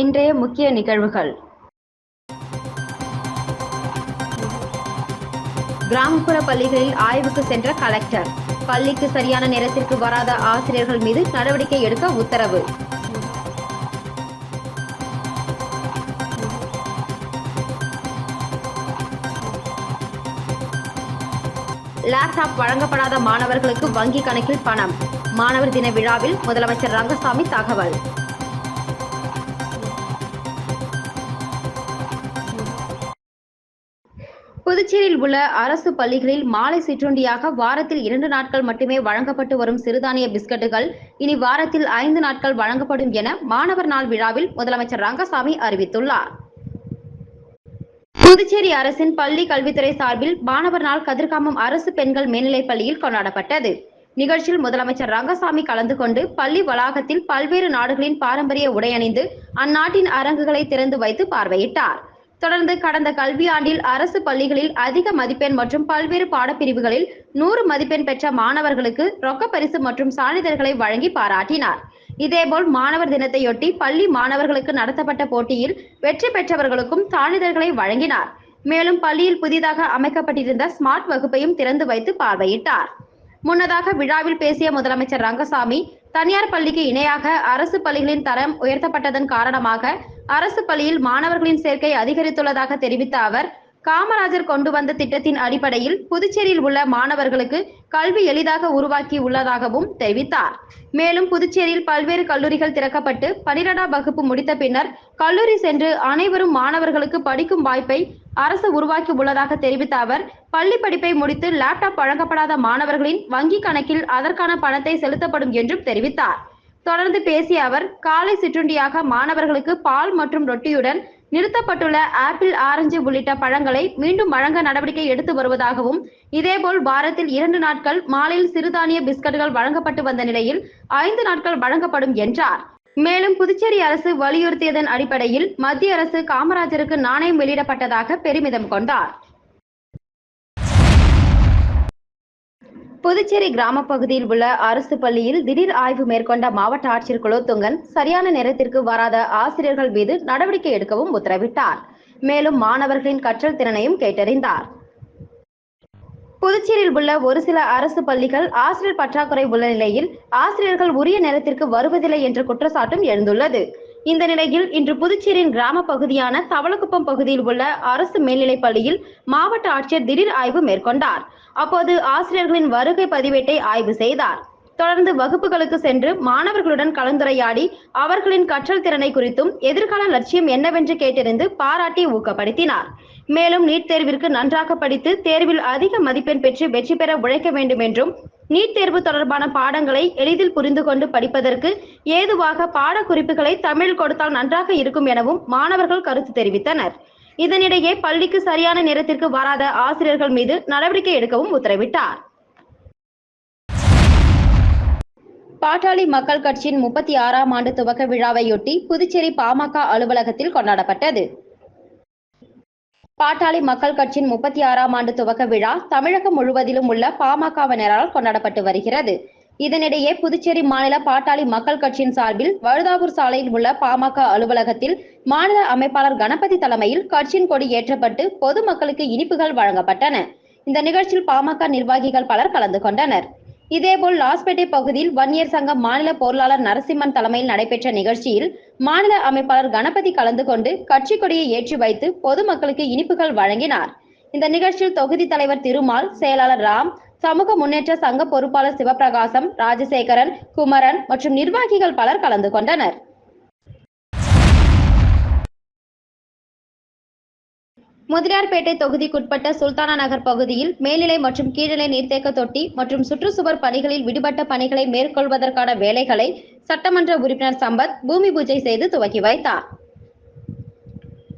இன்றைய முக்கிய நிகழ்வுகள். கிராமப்புற பள்ளிகளில் ஆய்வுக்கு சென்ற கலெக்டர். பள்ளிக்கு சரியான நேரத்திற்கு வராத ஆசிரியர்கள் மீது நடவடிக்கை எடுக்க உத்தரவு. லேப்டாப் வழங்கப்படாத மாணவர்களுக்கு வங்கி கணக்கில் பணம். மாணவர் தின விழாவில் முதலமைச்சர் ரங்கசாமி தகவல். புதுச்சேரியில் உள்ள அரசு பள்ளிகளில் மாலை சிற்றுண்டியாக வாரத்தில் இரண்டு நாட்கள் மட்டுமே வழங்கப்பட்டு வரும் சிறுதானிய பிஸ்கட்டுகள் இனி வாரத்தில் ஐந்து நாட்கள் வழங்கப்படும் என மாணவர் நாள் விழாவில் முதலமைச்சர் ரங்கசாமி அறிவித்துள்ளார். புதுச்சேரி அரசின் பள்ளி கல்வித்துறை சார்பில் மாணவர் நாள் கதிர்காமம் அரசு பெண்கள் மேல்நிலைப் பள்ளியில் கொண்டாடப்பட்டது. நிகழ்ச்சியில் முதலமைச்சர் ரங்கசாமி கலந்து கொண்டு பள்ளி வளாகத்தில் பல்வேறு நாடுகளின் பாரம்பரிய உடையணிந்து அந்நாட்டின் அரங்குகளை திறந்து வைத்து பார்வையிட்டார். தொடர்ந்து கடந்த கல்வியாண்டில் அரசு பள்ளிகளில் அதிக மதிப்பெண் மற்றும் பல்வேறு பாடப்பிரிவுகளில் நூறு மதிப்பெண் பெற்ற மாணவர்களுக்கு ரொக்க பரிசு மற்றும் சான்றிதழ்களை வழங்கி பாராட்டினார். இதேபோல் மாணவர் தினத்தையொட்டி பள்ளி மாணவர்களுக்கு நடத்தப்பட்ட போட்டியில் வெற்றி பெற்றவர்களுக்கும் சான்றிதழ்களை வழங்கினார். மேலும் பள்ளியில் புதிதாக அமைக்கப்பட்டிருந்த ஸ்மார்ட் வகுப்பையும் திறந்து வைத்து பார்வையிட்டார். முன்னதாக விழாவில் பேசிய முதலமைச்சர் ரங்கசாமி தனியார் பள்ளிக்கு இணையாக அரசு பள்ளிகளின் தரம் உயர்த்தப்பட்டதன் காரணமாக அரசு பள்ளியில் மாணவர்களின் சேர்க்கை அதிகரித்துள்ளதாக தெரிவித்த அவர் காமராஜர் கொண்டு வந்த திட்டத்தின் அடிப்படையில் புதுச்சேரியில் உள்ள மாணவர்களுக்கு கல்வி எளிதாக உருவாக்கி உள்ளதாகவும் தெரிவித்தார். மேலும் புதுச்சேரியில் பல்வேறு கல்லூரிகள் திறக்கப்பட்டு பனிரெண்டாம் வகுப்பு முடித்த பின்னர் கல்லூரி சென்று அனைவரும் மாணவர்களுக்கு படிக்கும் வாய்ப்பை அரசு உருவாக்கி உள்ளதாக தெரிவித்த அவர் பள்ளி படிப்பை முடித்து லேப்டாப் வழங்கப்படாத மாணவர்களின் வங்கி கணக்கில் அதற்கான பணத்தை செலுத்தப்படும் என்றும் தெரிவித்தார். தொடர்ந்து பேசிய அவர் காலை சிற்றுண்டியாக மாணவர்களுக்கு பால் மற்றும் ரொட்டியுடன் நிறுத்தப்பட்டுள்ள ஆப்பிள் ஆரஞ்சு உள்ளிட்ட பழங்களை மீண்டும் வழங்க நடவடிக்கை எடுத்து வருவதாகவும் இதேபோல் வாரத்தில் இரண்டு நாட்கள் மாலையில் சிறுதானிய பிஸ்கட்டுகள் வழங்கப்பட்டு வந்த நிலையில் ஐந்து நாட்கள் வழங்கப்படும் என்றார். மேலும் புதுச்சேரி அரசு வலியுறுத்தியதன் அடிப்படையில் மத்திய அரசு காமராஜருக்கு நாணயம் வெளியிடப்பட்டதாக பெருமிதம் கொண்டார். புதுச்சேரி கிராம பகுதியில் உள்ள அரசு பள்ளியில் திடீர் ஆய்வு மேற்கொண்ட மாவட்ட ஆட்சியர் குலோத்துங்கன் சரியான நேரத்திற்கு வராத ஆசிரியர்கள் மீது நடவடிக்கை எடுக்கவும் உத்தரவிட்டார். மேலும் மாணவர்களின் கற்றல் திறனையும் கேட்டறிந்தார். புதுச்சேரியில் உள்ள ஒரு சில அரசு பள்ளிகள் ஆசிரியர் பற்றாக்குறை உள்ள நிலையில் ஆசிரியர்கள் உரிய நேரத்திற்கு வருவதில்லை என்ற குற்றச்சாட்டும் எழுந்துள்ளது. இந்த நிலையில் இன்று புதுச்சேரியின் கிராம பகுதியான தவளக்குப்பம் பகுதியில் உள்ள அரசு மேல்நிலைப் பள்ளியில் மாவட்ட ஆட்சியர் திடீர் ஆய்வு மேற்கொண்டார். அப்போது ஆசிரியர்களின் வருகை பதிவேட்டை ஆய்வு செய்தார். தொடர்ந்து வகுப்புகளுக்கு சென்று மாணவர்களுடன் கலந்துரையாடி அவர்களின் கற்றல் திறனை குறித்தும் எதிர்கால லட்சியம் என்னவென்று கேட்டறிந்து பாராட்டி ஊக்கப்படுத்தினார். மேலும் நீட் தேர்விற்கு நன்றாக படித்து தேர்வில் அதிக மதிப்பெண் பெற்று வெற்றி பெற உழைக்க வேண்டும் என்றும் நீட் தேர்வு தொடர்பான பாடங்களை எளிதில் புரிந்து கொண்டு படிப்பதற்கு ஏதுவாக பாடக்குறிப்புகளை தமிழ் கொடுத்தால் நன்றாக இருக்கும் எனவும் மாணவர்கள் கருத்து தெரிவித்தனர். இதனிடையே பள்ளிக்கு சரியான நேரத்திற்கு வராத ஆசிரியர்கள் மீது நடவடிக்கை எடுக்கவும் உத்தரவிட்டார். பாட்டாளி மக்கள் கட்சியின் முப்பத்தி ஆறாம் ஆண்டு துவக்க விழாவையொட்டி புதுச்சேரி பாமக அலுவலகத்தில் கொண்டாடப்பட்டது. பாட்டாளி மக்கள் கட்சியின் முப்பத்தி ஆறாம் ஆண்டு துவக்க விழா தமிழகம் முழுவதிலும் உள்ள பாமகவினரால் கொண்டாடப்பட்டு வருகிறது. இதனிடையே புதுச்சேரி மாநில பாட்டாளி மக்கள் கட்சியின் சார்பில் வழுதாவூர் சாலையில் உள்ள பாமக அலுவலகத்தில் மாநில அமைப்பாளர் கணபதி தலைமையில் கட்சியின் கொடி ஏற்றப்பட்டு பொதுமக்களுக்கு இனிப்புகள் வழங்கப்பட்டன. இந்த நிகழ்ச்சியில் பாமக நிர்வாகிகள் பலர் கலந்து கொண்டனர். இதேபோல் லாஸ்பேட்டை பகுதியில் வன்னியர் சங்க மாநில பொருளாளர் நரசிம்மன் தலைமையில் நடைபெற்ற நிகழ்ச்சியில் மாநில அமைப்பாளர் கணபதி கலந்து கொண்டு கட்சி கொடியை ஏற்றி வைத்து பொதுமக்களுக்கு இனிப்புகள் வழங்கினார். இந்த நிகழ்ச்சியில் தொகுதி தலைவர் திருமால் செயலாளர் ராம் சமூக முன்னேற்ற சங்க பொறுப்பாளர் சிவபிரகாசம் ராஜசேகரன் குமரன் மற்றும் நிர்வாகிகள் பலர் கலந்து கொண்டனர். முதலியார்பேட்டை தொகுதிக்குட்பட்ட சுல்தானா நகர் பகுதியில் மேல்நிலை மற்றும் கீழ்நிலை நீர்த்தேக்க தொட்டி மற்றும் சுற்றுச்சுவர் பணிகளில் விடுபட்ட பணிகளை மேற்கொள்வதற்கான வேலைகளை சட்டமன்ற உறுப்பினர் சம்பத் பூமி பூஜை செய்து துவக்கி வைத்தார்.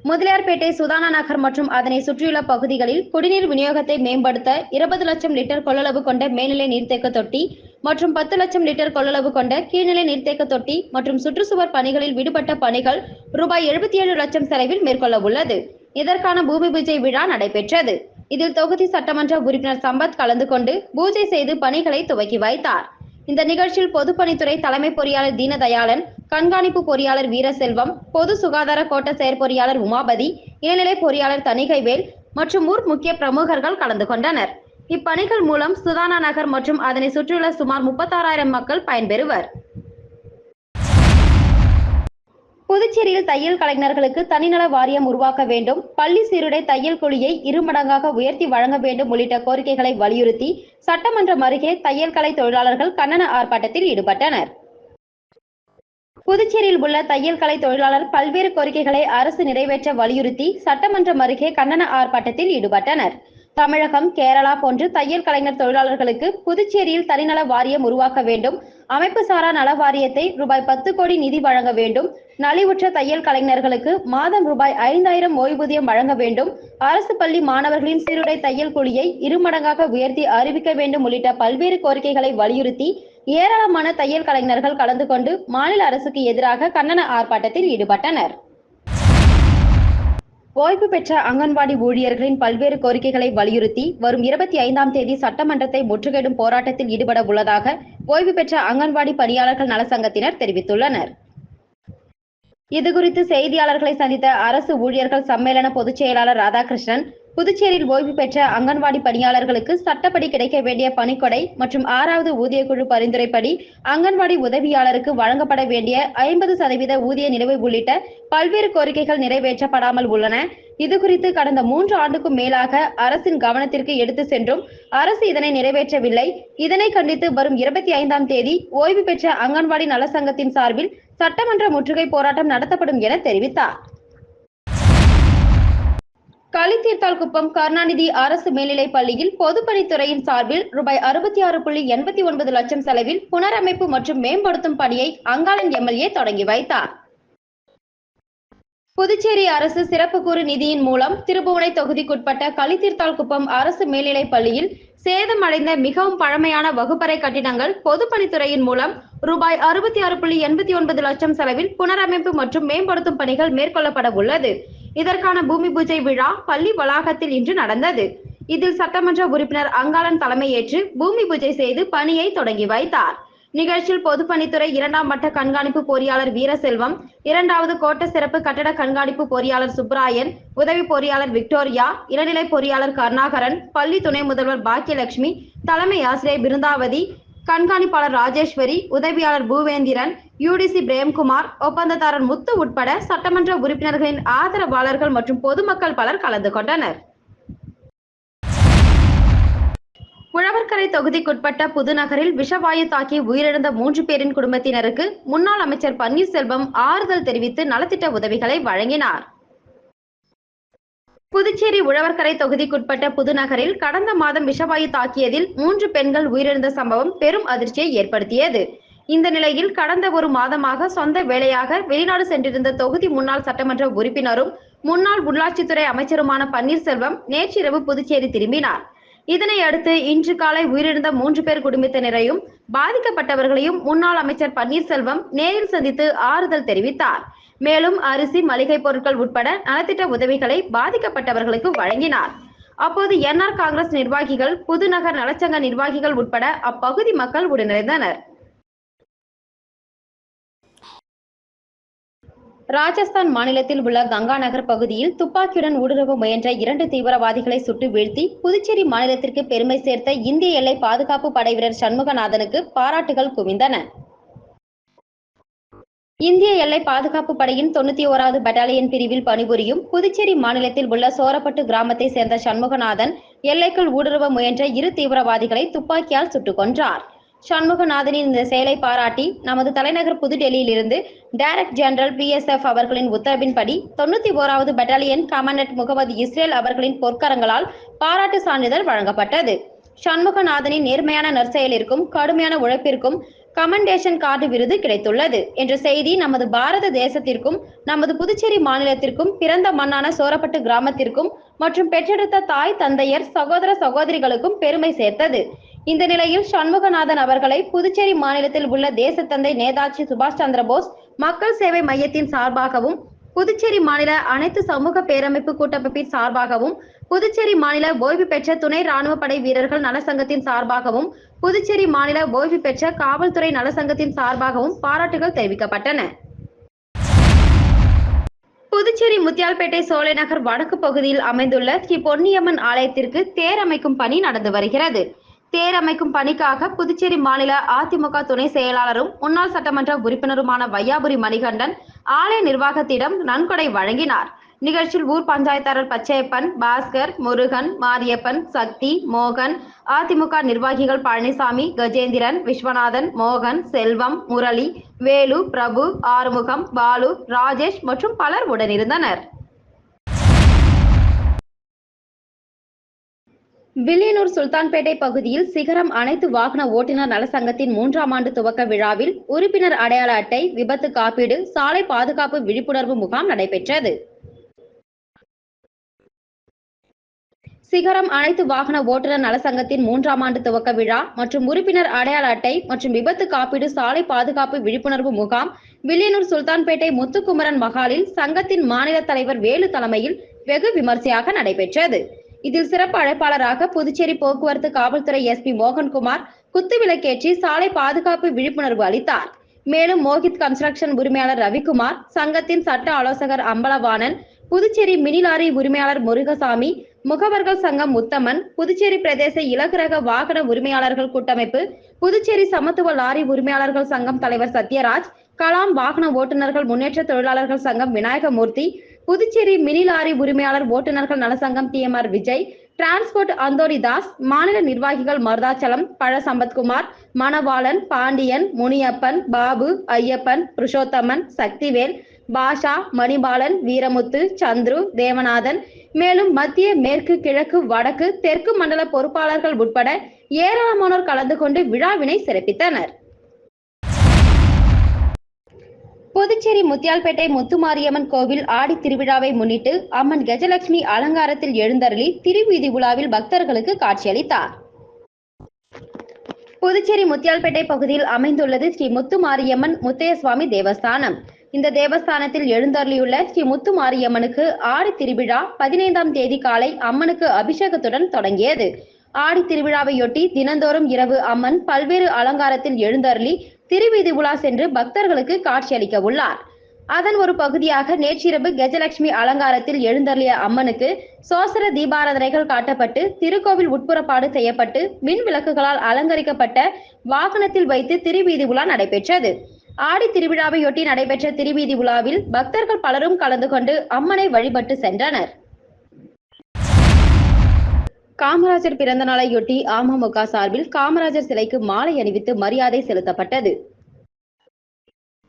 முதலியார்பேட்டை சுதானா நகர் மற்றும் அதனை சுற்றியுள்ள பகுதிகளில் குடிநீர் விநியோகத்தை மேம்படுத்த இருபது லட்சம் லிட்டர் கொள்ளளவு கொண்ட மேல்நிலை நீர்த்தேக்க தொட்டி மற்றும் பத்து லட்சம் லிட்டர் கொள்ளளவு கொண்ட கீழ்நிலை நீர்த்தேக்க தொட்டி மற்றும் சுற்றுச்சுவர் பணிகளில் விடுபட்ட பணிகள் ரூபாய் எழுபத்தி ஏழு லட்சம் செலவில் மேற்கொள்ள உள்ளது இதற்கான பூமி பூஜை விழா நடைபெற்றது. இதில் தொகுதி சட்டமன்ற உறுப்பினர் சம்பத் கலந்து கொண்டு பூஜை செய்து பணிகளை துவக்கி வைத்தார். இந்த நிகழ்ச்சியில் பொதுப்பணித்துறை தலைமை பொறியாளர் தீனதயாளன் கண்காணிப்பு பொறியாளர் வீரசெல்வம் பொது சுகாதார கோட்ட செயற்பொறியாளர் உமாபதி இளநிலை பொறியாளர் தணிகைவேல் மற்றும் ஊர் முக்கிய பிரமுகர்கள் கலந்து கொண்டனர். இப்பணிகள் மூலம் சுதானா நகர் மற்றும் அதனை சுற்றியுள்ள சுமார் முப்பத்தாறாயிரம் மக்கள் பயன்பெறுவர். புதுச்சேரியில் தையல் கலைஞர்களுக்கு தனிநல வாரியம் உருவாக்க வேண்டும். பள்ளி சீருடை தையல் கூலியை இருமடங்காக உயர்த்தி வழங்க வேண்டும் உள்ளிட்ட கோரிக்கைகளை வலியுறுத்தி சட்டமன்றம் அருகே தையல் கலை தொழிலாளர்கள் கண்டன ஆர்ப்பாட்டத்தில் ஈடுபட்டனர். புதுச்சேரியில் உள்ள தையல் கலை தொழிலாளர் பல்வேறு கோரிக்கைகளை அரசு நிறைவேற்ற வலியுறுத்தி சட்டமன்றம் அருகே கண்டன ஆர்ப்பாட்டத்தில் ஈடுபட்டனர். தமிழகம் கேரளா போன்று தையல் கலைஞர் தொழிலாளர்களுக்கு புதுச்சேரியில் தனிநல வாரியம் உருவாக்க வேண்டும். அமைப்பு சாரா நல வாரியத்தை ரூபாய் பத்து கோடி நிதி வழங்க வேண்டும். நலிவுற்ற தையல் கலைஞர்களுக்கு மாதம் ரூபாய் ஐந்தாயிரம் ஓய்வூதியம் வழங்க வேண்டும். அரசு பள்ளி மாணவர்களின் சீருடை தையல் கூலியை இருமடங்காக உயர்த்தி அறிவிக்க வேண்டும் உள்ளிட்ட பல்வேறு கோரிக்கைகளை வலியுறுத்தி ஏராளமான தையல் கலைஞர்கள் கலந்து கொண்டு மாநில அரசுக்கு எதிராக கண்டன ஆர்ப்பாட்டத்தில் ஈடுபட்டனர். ஓய்வு பெற்ற அங்கன்வாடி ஊழியர்களின் பல்வேறு கோரிக்கைகளை வலியுறுத்தி வரும் இருபத்தி ஐந்தாம் தேதி சட்டமன்றத்தை முற்றுகையிடும் போராட்டத்தில் ஈடுபட உள்ளதாக ஓய்வு பெற்ற அங்கன்வாடி பணியாளர்கள் நலசங்கத்தினர் தெரிவித்துள்ளனர். இதுகுறித்து செய்தியாளர்களை சந்தித்த அரசு ஊழியர்கள் சம்மேளன பொதுச் செயலாளர் ராதாகிருஷ்ணன் புதுச்சேரியில் ஓய்வு பெற்ற அங்கன்வாடி பணியாளர்களுக்கு சட்டப்படி கிடைக்க வேண்டிய பணிக்கொடை மற்றும் ஆறாவது ஊதியக்குழு பரிந்துரைப்படி அங்கன்வாடி உதவியாளருக்கு வழங்கப்பட வேண்டிய ஐம்பது சதவீத ஊதிய நிலுவை உள்ளிட்ட பல்வேறு கோரிக்கைகள் நிறைவேற்றப்படாமல் உள்ளன. இதுகுறித்து கடந்த மூன்று ஆண்டுக்கும் மேலாக அரசின் கவனத்திற்கு எடுத்து சென்றும் அரசு இதனை நிறைவேற்றவில்லை. இதனை கண்டித்து வரும் இருபத்தி ஐந்தாம் தேதி ஓய்வு பெற்ற அங்கன்வாடி நலசங்கத்தின் சார்பில் சட்டமன்ற முற்றுகை போராட்டம் நடத்தப்படும் என தெரிவித்தார். களித்தீர்த்தால்குப்பம் கருணாநிதி அரசு மேல்நிலைப் பள்ளியில் பொதுப்பணித்துறையின் சார்பில் ரூபாய் அறுபத்தி ஆறு புள்ளி எண்பத்தி ஒன்பது லட்சம் செலவில் புனரமைப்பு மற்றும் மேம்படுத்தும் பணியை அங்காளன் எம்எல்ஏ தொடங்கி வைத்தார். புதுச்சேரி அரசு சிறப்பு கூறு நிதியின் மூலம் திருபுவனை தொகுதிக்குட்பட்ட களித்தீர்த்தால் குப்பம் அரசு மேல்நிலைப் பள்ளியில் சேதமடைந்த மிகவும் பழமையான வகுப்பறை கட்டிடங்கள் பொதுப்பணித்துறையின் மூலம் ரூபாய் அறுபத்தி ஆறு புள்ளி எண்பத்தி ஒன்பது லட்சம் செலவில் புனரமைப்பு மற்றும் மேம்படுத்தும் பணிகள் மேற்கொள்ளப்பட உள்ளது. இதற்கான பூமி பூஜை விழா பள்ளி வளாகத்தில் இன்று நடந்தது. இதில் சட்டமன்ற உறுப்பினர் அங்காளன் தலைமையேற்று பூமி பூஜை செய்து பணியை தொடங்கி வைத்தார். நிகழ்ச்சியில் பொதுப்பணித்துறை இரண்டாம் வட்ட கண்காணிப்பு பொறியாளர் வீரசெல்வம் இரண்டாவது கோட்ட சிறப்பு கட்டட கண்காணிப்பு பொறியாளர் சுப்ராயன் உதவி பொறியாளர் விக்டோரியா இளநிலை பொறியாளர் கருணாகரன் பள்ளி துணை முதல்வர் பாக்கியலட்சுமி தலைமை ஆசிரியர் பிருந்தாவதி கண்காணிப்பாளர் ராஜேஸ்வரி உதவியாளர் பூவேந்திரன் யூடிசி பிரேம்குமார் ஒப்பந்ததாரர் முத்து உட்பட சட்டமன்ற உறுப்பினர்களின் ஆதரவாளர்கள் மற்றும் பொதுமக்கள் பலர் கலந்து கொண்டனர். உழவர்கரை தொகுதிக்குட்பட்ட புதுநகரில் விஷவாயு தாக்கி உயிரிழந்த மூன்று பேரின் குடும்பத்தினருக்கு முன்னாள் அமைச்சர் பன்னீர்செல்வம் ஆறுதல் தெரிவித்து நலத்திட்ட உதவிகளை வழங்கினார். புதுச்சேரி உழவர்கரை தொகுதிக்குட்பட்ட புதுநகரில் கடந்த மாதம் விஷவாயு தாக்கியதில் மூன்று பெண்கள் உயிரிழந்த சம்பவம் பெரும் அதிர்ச்சியை ஏற்படுத்தியது. இந்த நிலையில் கடந்த ஒரு மாதமாக சொந்த வேலையாக வெளிநாடு சென்றிருந்த தொகுதி முன்னாள் சட்டமன்ற உறுப்பினரும் முன்னாள் உள்ளாட்சித்துறை அமைச்சருமான பன்னீர்செல்வம் நேற்றிரவு புதுச்சேரி திரும்பினார். இதனை அடுத்து இன்று காலை உயிரிழந்த மூன்று பேர் குடும்பத்தினரையும் பாதிக்கப்பட்டவர்களையும் முன்னாள் அமைச்சர் பன்னீர்செல்வம் நேரில் சந்தித்து ஆறுதல் தெரிவித்தார். மேலும் அரிசி மளிகை பொருட்கள் உட்பட நலத்திட்ட உதவிகளை பாதிக்கப்பட்டவர்களுக்கு வழங்கினார். அப்போது என்ஆர் காங்கிரஸ் நிர்வாகிகள் புதுநகர் நலச்சங்க நிர்வாகிகள் உட்பட அப்பகுதி மக்கள் உடனிருந்தனர். ராஜஸ்தான் மாநிலத்தில் உள்ள கங்கா நகர் பகுதியில் துப்பாக்கியுடன் ஊடுருவ முயன்ற இரண்டு தீவிரவாதிகளை சுட்டு வீழ்த்தி புதுச்சேரி மாநிலத்திற்கு பெருமை சேர்த்த இந்திய எல்லை பாதுகாப்பு படை வீரர் சண்முகநாதனுக்கு பாராட்டுகள் குவிந்தன. இந்திய எல்லை பாதுகாப்பு படையின் தொண்ணூத்தி ஓராவது பட்டாலியன் பிரிவில் பணிபுரியும் புதுச்சேரி மாநிலத்தில் உள்ள சோரப்பட்டு கிராமத்தை சேர்ந்த சண்முகநாதன் எல்லைக்குள் ஊடுருவ முயன்ற இரு தீவிரவாதிகளை துப்பாக்கியால் சுட்டுக் கொன்றார். சண்முகநாதனின் இந்த செயலை பாராட்டி நமது தலைநகர் புதுடெல்லியிலிருந்து டைரக்டர் ஜெனரல் பிஎஸ்எஃப் அவர்களின் உத்தரவின்படி தொண்ணூத்தி ஓராவது பட்டாலியன் கமாண்டன்ட் முகமது இஸ்ரேல் அவர்களின் பொற்கரங்களால் பாராட்டு சான்றிதழ் வழங்கப்பட்டது. சண்முகநாதனின் நேர்மையான நற்செயலிற்கும் கடுமையான உழைப்பிற்கும் கமெண்டேஷன் கார்டு விருது கிடைத்துள்ளது. என்ற செய்தி நமது பாரத தேசத்திற்கும் நமது புதுச்சேரி மாநிலத்திற்கும் பிறந்த மண்ணான சோரப்பட்டு கிராமத்திற்கும் மற்றும் பெற்றெடுத்த தாய் தந்தையர் சகோதர சகோதரிகளுக்கும் பெருமை சேர்த்தது. இந்த நிலையில் சண்முகநாதன் அவர்களை புதுச்சேரி மாநிலத்தில் உள்ள தேசத்தந்தை நேதாஜி சுபாஷ் சந்திர போஸ் மக்கள் சேவை மையத்தின் சார்பாகவும் புதுச்சேரி மாநில அனைத்து சமூக பேரமைப்பு கூட்டமைப்பின் சார்பாகவும் புதுச்சேரி மாநில ஓய்வு பெற்ற துணை ராணுவ படை வீரர்கள் நலசங்கத்தின் சார்பாகவும் புதுச்சேரி மாநில ஓய்வு பெற்ற காவல்துறை நலசங்கத்தின் சார்பாகவும் பாராட்டுகள் தெரிவிக்கப்பட்டன. புதுச்சேரி முத்தியால்பேட்டை சோலைநகர் வடக்கு பகுதியில் அமைந்துள்ள ஸ்ரீ பொன்னியம்மன் ஆலயத்திற்கு தேர் அமைக்கும் பணி நடந்து வருகிறது. தேர் அமைக்கும் பணிக்காக புதுச்சேரி மாநில அதிமுக துணை செயலாளரும் முன்னாள் சட்டமன்ற உறுப்பினருமான வையாபுரி மணிகண்டன் ஆலய நிர்வாகத்திடம் நன்கொடை வழங்கினார். நிகழ்ச்சியில் ஊர் பஞ்சாயத்தாளர் பச்சையப்பன் பாஸ்கர் முருகன் மாரியப்பன் சக்தி மோகன் அதிமுக நிர்வாகிகள் பழனிசாமி கஜேந்திரன் விஸ்வநாதன் மோகன் செல்வம் முரளி வேலு பிரபு ஆறுமுகம் பாலு ராஜேஷ் மற்றும் பலர் உடனிருந்தனர் வில்லியனூர் சுல்தான்பேட்டை பகுதியில் சிகரம் அனைத்து வாகன ஓட்டுநர் நலசங்கத்தின் மூன்றாம் ஆண்டு துவக்க விழாவில் உறுப்பினர் அடையாள அட்டை விபத்து காப்பீடு சாலை பாதுகாப்பு விழிப்புணர்வு முகாம் நடைபெற்றது. சிகரம் அனைத்து வாகன ஓட்டுநர் நலசங்கத்தின் மூன்றாம் ஆண்டு துவக்க விழா மற்றும் உறுப்பினர் அடையாள அட்டை மற்றும் விபத்து காப்பீடு சாலை பாதுகாப்பு விழிப்புணர்வு முகாம் வில்லியனூர் சுல்தான்பேட்டை முத்துக்குமரன் மகாலில் சங்கத்தின் மாநில தலைவர் வேலு தலைமையில் வெகு விமர்சையாக நடைபெற்றது. இதில் சிறப்பு அழைப்பாளராக புதுச்சேரி போக்குவரத்து காவல்துறை எஸ்பி மோகன்குமார் குத்துவிளக்கேற்றி சாலை பாதுகாப்பு விழிப்புணர்வு அளித்தார். மேலும் மோகித் கன்ஸ்ட்ரக்ஷன் உரிமையாளர் ரவிக்குமார் சங்கத்தின் சட்ட ஆலோசகர் அம்பலவாணன் புதுச்சேரி மினி லாரி உரிமையாளர் முருகசாமி முகவர்கள் சங்கம் உத்தமன் புதுச்சேரி பிரதேச இலகுரக வாகன உரிமையாளர்கள் கூட்டமைப்பு புதுச்சேரி சமத்துவ லாரி உரிமையாளர்கள் சங்கம் தலைவர் சத்யராஜ் கலாம் வாகன ஓட்டுநர்கள் முன்னேற்ற தொழிலாளர்கள் சங்கம் விநாயகமூர்த்தி புதுச்சேரி மினி லாரி உரிமையாளர் ஓட்டுநர்கள் நலசங்கம் T M R Vijay transport Anthony Das மாநில நிர்வாகிகள் மருதாச்சலம் பழ சம்பத்குமார் மணவாளன் பாண்டியன் முனியப்பன் பாபு ஐயப்பன் புருஷோத்தமன் சக்திவேல் பாஷா மணிபாலன் வீரமுத்து சந்துரு தேவநாதன். மேலும் மத்திய மேற்கு கிழக்கு வடக்கு தெற்கு மண்டல பொறுப்பாளர்கள் உட்பட ஏராளமானோர் கலந்து கொண்டு விழாவினை சிறப்பித்தனர். புதுச்சேரி முத்தியால்பேட்டை முத்துமாரியம்மன் கோவில் ஆடி திருவிழாவை முன்னிட்டு அம்மன் கஜலட்சுமி அலங்காரத்தில் எழுந்தருளி திருவீதி உலாவில் பக்தர்களுக்கு காட்சியளித்தார். புதுச்சேரி முத்தியால்பேட்டை பகுதியில் அமைந்துள்ளது ஸ்ரீ முத்துமாரியம்மன் முத்தையசுவாமி தேவஸ்தானம். இந்த தேவஸ்தானத்தில் எழுந்தருளியுள்ள ஸ்ரீ முத்துமாரியம்மனுக்கு ஆடி திருவிழா பதினைந்தாம் தேதி காலை அம்மனுக்கு அபிஷேகத்துடன் தொடங்கியது. ஆடி திருவிழாவையொட்டி தினந்தோறும் இரவு அம்மன் பல்வேறு அலங்காரத்தில் எழுந்தருளி திருவீதி உலா சென்று பக்தர்களுக்கு காட்சியளிக்க உள்ளார். அதன் ஒரு பகுதியாக நேற்றிரவு கஜலட்சுமி அலங்காரத்தில் எழுந்தருளிய அம்மனுக்கு சோசர தீபாராதனைகள் காட்டப்பட்டு திருக்கோவில் உட்புறப்பாடு செய்யப்பட்டு மின் விளக்குகளால் அலங்கரிக்கப்பட்ட வாகனத்தில் வைத்து திருவீதி உலா நடைபெற்றது. ஆடி திருவிழாவையொட்டி நடைபெற்ற திருவீதி உலாவில் பக்தர்கள் பலரும் கலந்து கொண்டு அம்மனை வழிபட்டு சென்றனர். காமராஜர் பிறந்த நாளையொட்டி அமமுக சார்பில் காமராஜர் சிலைக்கு மாலை அணிவித்து மரியாதை செலுத்தப்பட்டது.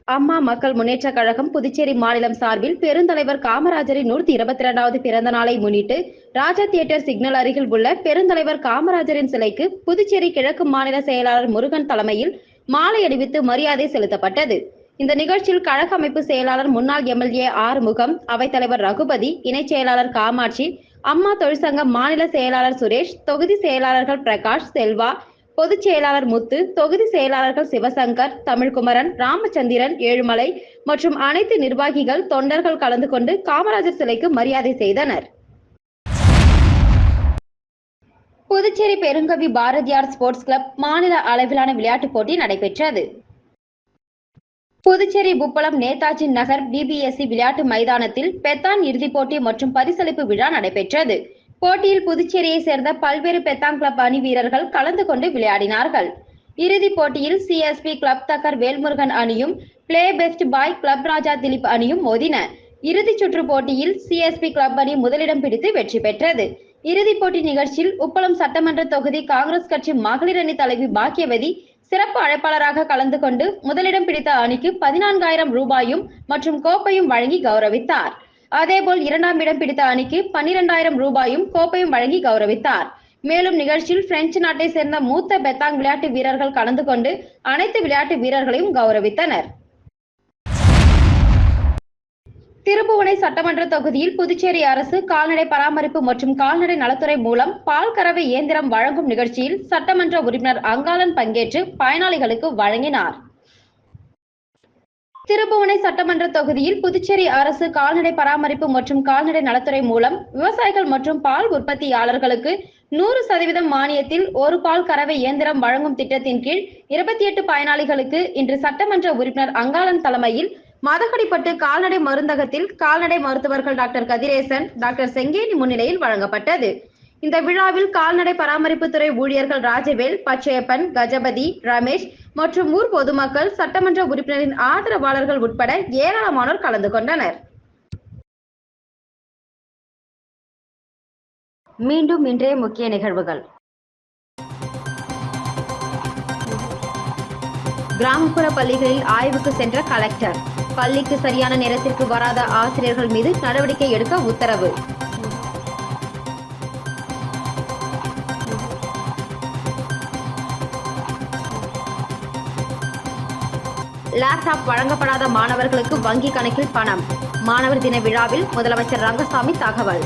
அம்மா மக்கள் முன்னேற்ற கழகம் புதுச்சேரி மாநிலம் சார்பில் பெருந்தலைவர் காமராஜரின் நூற்றி இருபத்தி இரண்டாவது பிறந்த நாளை முன்னிட்டு ராஜா தியேட்டர் சிக்னல் அருகில் உள்ள பெருந்தலைவர் காமராஜரின் சிலைக்கு புதுச்சேரி கிழக்கு மாநில செயலாளர் முருகன் தலைமையில் மாலை அணிவித்து மரியாதை செலுத்தப்பட்டது. இந்த நிகழ்ச்சியில் கழக அமைப்பு செயலாளர் முன்னாள் எம்எல்ஏ ஆறுமுகம் அவைத்தலைவர் ரகுபதி இணைச் செயலாளர் காமாட்சி அம்மா தொழிற்சங்க மாநில செயலாளர் சுரேஷ் தொகுதி செயலாளர்கள் பிரகாஷ் செல்வா பொதுச் செயலாளர் முத்து தொகுதி செயலாளர்கள் சிவசங்கர் தமிழ்குமரன் ராமச்சந்திரன் ஏழுமலை மற்றும் அனைத்து நிர்வாகிகள் தொண்டர்கள் கலந்து கொண்டு காமராஜர் சிலைக்கு மரியாதை செய்தனர். புதுச்சேரி பெருங்கவி பாரதியார் ஸ்போர்ட்ஸ் கிளப் மாநில அளவிலான விளையாட்டுப் போட்டி நடைபெற்றது. புதுச்சேரி புப்பளம் நேதாஜி நகர் பிபிஎஸ்சி விளையாட்டு மைதானத்தில் பெத்தான் இறுதிப் போட்டி மற்றும் பரிசளிப்பு விழா நடைபெற்றது. போட்டியில் புதுச்சேரியை சேர்ந்த பல்வேறு பெத்தாங் கிளப் அணி வீரர்கள் கலந்து கொண்டு விளையாடினார்கள். இறுதிப் போட்டியில் சிஎஸ்பி கிளப் தக்கர் வேல்முருகன் அணியும் play best boy club Raja Dilip அணியும் மோதின. இறுதிச் சுற்று போட்டியில் சிஎஸ்பி கிளப் அணி முதலிடம் பிடித்து வெற்றி பெற்றது. இறுதிப் போட்டி நிகழ்ச்சியில் உப்பளம் சட்டமன்ற தொகுதி காங்கிரஸ் கட்சி மகளிர் அணி தலைவி பாக்கியவதி சிறப்பு அழைப்பாளராக கலந்து கொண்டு முதலிடம் பிடித்த அணிக்கு பதினான்காயிரம் ரூபாயும் மற்றும் கோப்பையும் வழங்கி கௌரவித்தார். அதேபோல் இரண்டாம் இடம் பிடித்த அணிக்கு பன்னிரெண்டாயிரம் ரூபாயும் கோப்பையும் வழங்கி கௌரவித்தார். மேலும் நிகழ்ச்சியில் பிரெஞ்சு நாட்டை சேர்ந்த மூத்த பெத்தாங் விளையாட்டு வீரர்கள் கலந்து கொண்டு அனைத்து விளையாட்டு வீரர்களையும் கௌரவித்தனர். திருபுவனை சட்டமன்ற தொகுதியில் புதுச்சேரி அரசு கால்நடை பராமரிப்பு மற்றும் கால்நடை நலத்துறை மூலம் பால் கறவை இயந்திரம் வழங்கும் நிகழ்ச்சியில் சட்டமன்ற உறுப்பினர் அங்காளன் பங்கேற்று பயனாளிகளுக்கு வழங்கினார். திருப்புவனை சட்டமன்ற தொகுதியில் புதுச்சேரி அரசு கால்நடை பராமரிப்பு மற்றும் கால்நடை நலத்துறை மூலம் விவசாயிகள் மற்றும் பால் உற்பத்தியாளர்களுக்கு நூறு சதவீதம் மானியத்தில் ஒரு பால் கறவை இயந்திரம் வழங்கும் திட்டத்தின் கீழ் இருபத்தி எட்டு பயனாளிகளுக்கு இன்று சட்டமன்ற உறுப்பினர் அங்காளன் தலைமையில் மதகடிப்பட்டு கால்நடை மருந்தகத்தில் கால்நடை மருத்துவர்கள் டாக்டர் கதிரேசன் டாக்டர் செங்கேனி முன்னிலையில் வழங்கப்பட்டது. இந்த விழாவில் கால்நடை பராமரிப்புத்துறை ஊழியர்கள் ராஜவேல் பச்சையப்பன் கஜபதி ரமேஷ் மற்றும் ஊர் பொதுமக்கள் சட்டமன்ற உறுப்பினரின் ஆதரவாளர்கள் உட்பட ஏராளமானோர் கலந்து கொண்டனர். மீண்டும் இன்றைய முக்கிய நிகழ்வுகள். கிராமப்புற பள்ளிகளில் ஆய்வுக்கு சென்ற கலெக்டர். பள்ளிக்கு சரியான நேரத்திற்கு வராத ஆசிரியர்கள் மீது நடவடிக்கை எடுக்க உத்தரவு. லேப்டாப் வழங்கப்படாத மாணவர்களுக்கு வங்கி கணக்கில் பணம். மாணவர் தின விழாவில் முதலமைச்சர் ரங்கசாமி தகவல்.